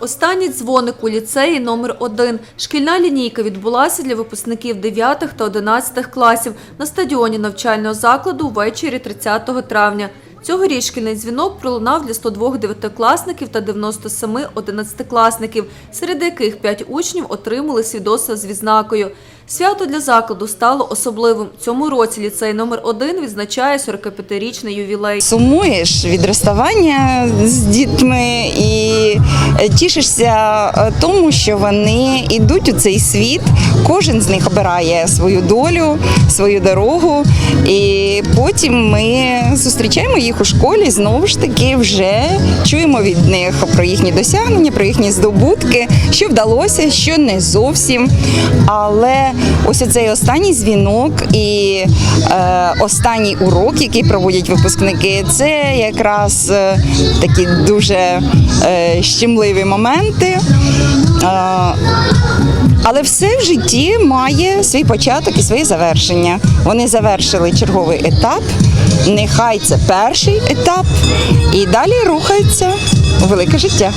Останній дзвоник у ліцеї номер 1 Шкільна лінійка відбулася для випускників 9 та 11 класів на стадіоні навчального закладу ввечері 30 травня. Цьогоріч шкільний дзвінок пролунав для 102 дев'ятикласників та 97 одинадцятикласників, серед яких 5 учнів отримали свідоцтва з відзнакою. Свято для закладу стало особливим. Цьому році ліцей номер 1 відзначає 45-річний ювілей. Сумуєш від розставання з дітьми і тішишся е, тому, що вони йдуть у цей світ. Кожен з них обирає свою долю, свою дорогу, і потім ми зустрічаємо їх у школі. Знову ж таки, вже чуємо від них про їхні досягнення, про їхні здобутки, що вдалося, що не зовсім. Але ось цей останній дзвінок і е, останній урок, який проводять випускники, це якраз е, такі дуже е, щемливі моменти. Е, але все в житті має свій початок і своє завершення. Вони завершили черговий етап. Нехай це перший етап, і далі рухається велике життя.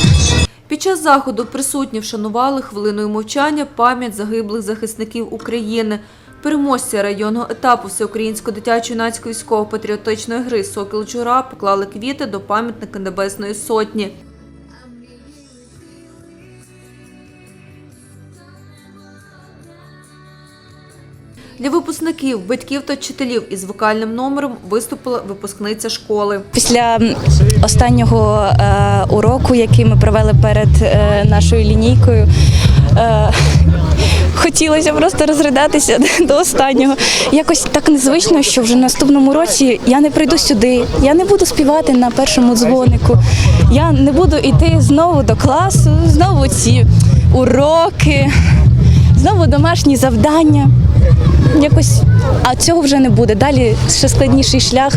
Під час заходу присутні вшанували хвилиною мовчання пам'ять загиблих захисників України. Переможці районного етапу всеукраїнської дитячо-юнацької військово-патріотичної гри Сокіл Джура поклали квіти до пам'ятника Небесної Сотні. Для випускників, батьків та вчителів із вокальним номером виступила випускниця школи. Після останнього е, уроку, який ми провели перед е, нашою лінійкою, е, хотілося просто розридатися до останнього. Якось так незвично, що вже наступному році я не прийду сюди, я не буду співати на першому дзвонику, я не буду йти знову до класу, знову ці уроки, знову домашні завдання. Якось, а цього вже не буде. Далі ще складніший шлях,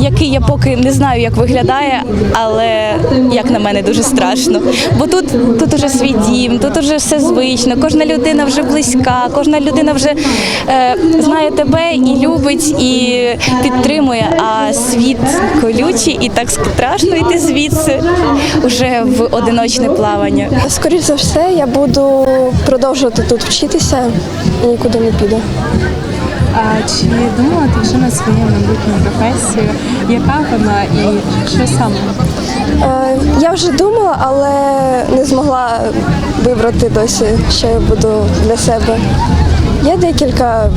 який я поки не знаю, як виглядає, але як на мене дуже страшно. Бо тут, тут уже свій дім, тут уже все звично, кожна людина вже близька, кожна людина вже е, знає тебе і любить, і підтримує. А світ колючий, і так страшно йти звідси уже в одиночне плавання. Скоріше за все, я буду продовжувати тут вчитися і нікуди не піду. А чи думала ти вже на свою майбутню професію? Яка вона і що саме? Е, Я вже думала, але не змогла вибрати досі, що я буду для себе. Є декілька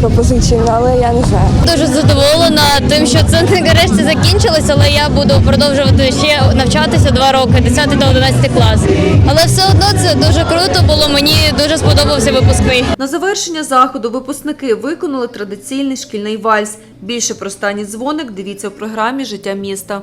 пропозицій, але я не знаю. Дуже задоволена тим, що це нарешті закінчилось, але я буду продовжувати ще навчатися два роки, 10 та 11 клас. Але все одно це дуже круто було. Мені дуже сподобався випускний. На завершення заходу випускники виконали традиційний шкільний вальс. Більше про стані дзвоник дивіться в програмі Життя міста.